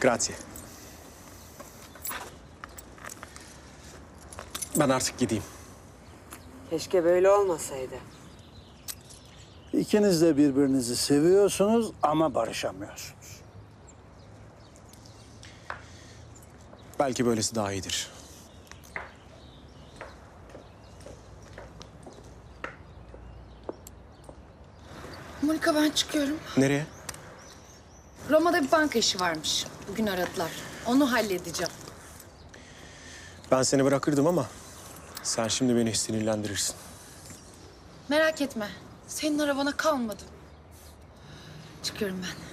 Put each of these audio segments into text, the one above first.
Grazie. Ben artık gideyim. Keşke böyle olmasaydı. İkiniz de birbirinizi seviyorsunuz ama barışamıyorsunuz. Belki böylesi daha iyidir. Monika ben çıkıyorum. Nereye? Roma'da bir banka işi varmış. Bugün aradılar. Onu halledeceğim. Ben seni bırakırdım ama sen şimdi beni sinirlendirirsin. Merak etme. Senin arabana kalmadı. Çıkıyorum ben.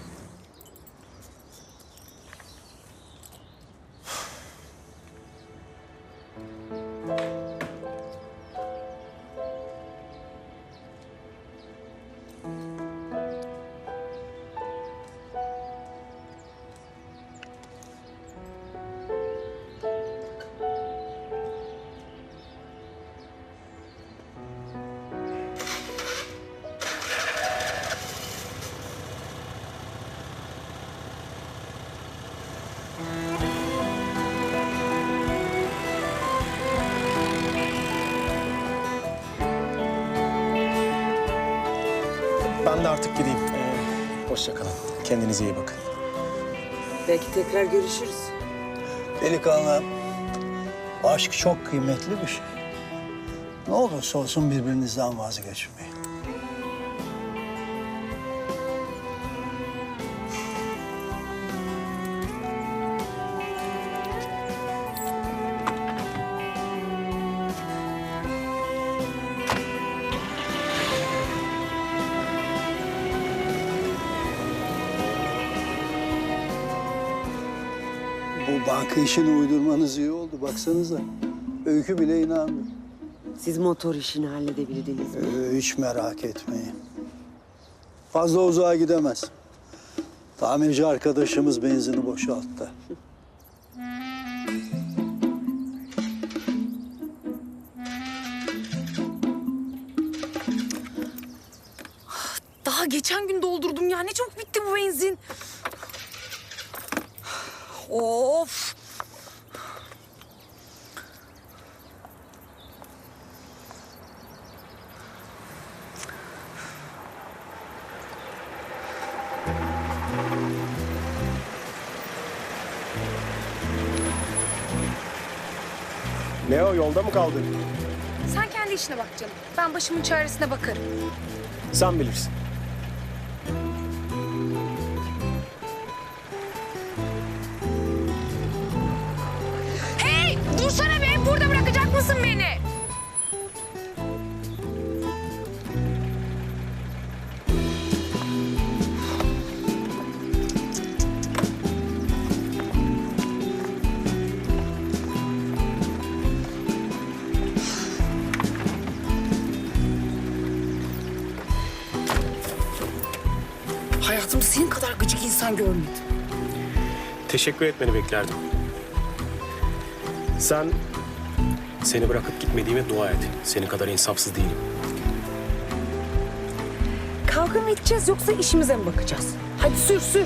Ben de artık gideyim. Ee, hoşça kalın. Kendinize iyi bakın. Belki tekrar görüşürüz. Delikanlı, aşk çok kıymetli bir şey. Ne olursa olsun birbirinizden vazgeçmeyin. Bu banka işini uydurmanız iyi oldu. Baksanıza. Öykü bile inandı. Siz motor işini halledebildiniz mi? Ee, hiç merak etmeyin. Fazla uzağa gidemez. Tamirci arkadaşımız benzini boşalttı. Daha geçen gün doldurdum ya. Ne çok bitti bu benzin. Of. Ne o yolda mı kaldın? Sen kendi işine bak canım. Ben başımın çaresine bakarım. Sen bilirsin. Hayatımda senin kadar gıcık insan görmedim. Teşekkür etmeni beklerdim. Sen seni bırakıp gitmediğime dua et. Senin kadar insafsız değilim. Kavga mı edeceğiz yoksa işimize mi bakacağız? Hadi sür sür.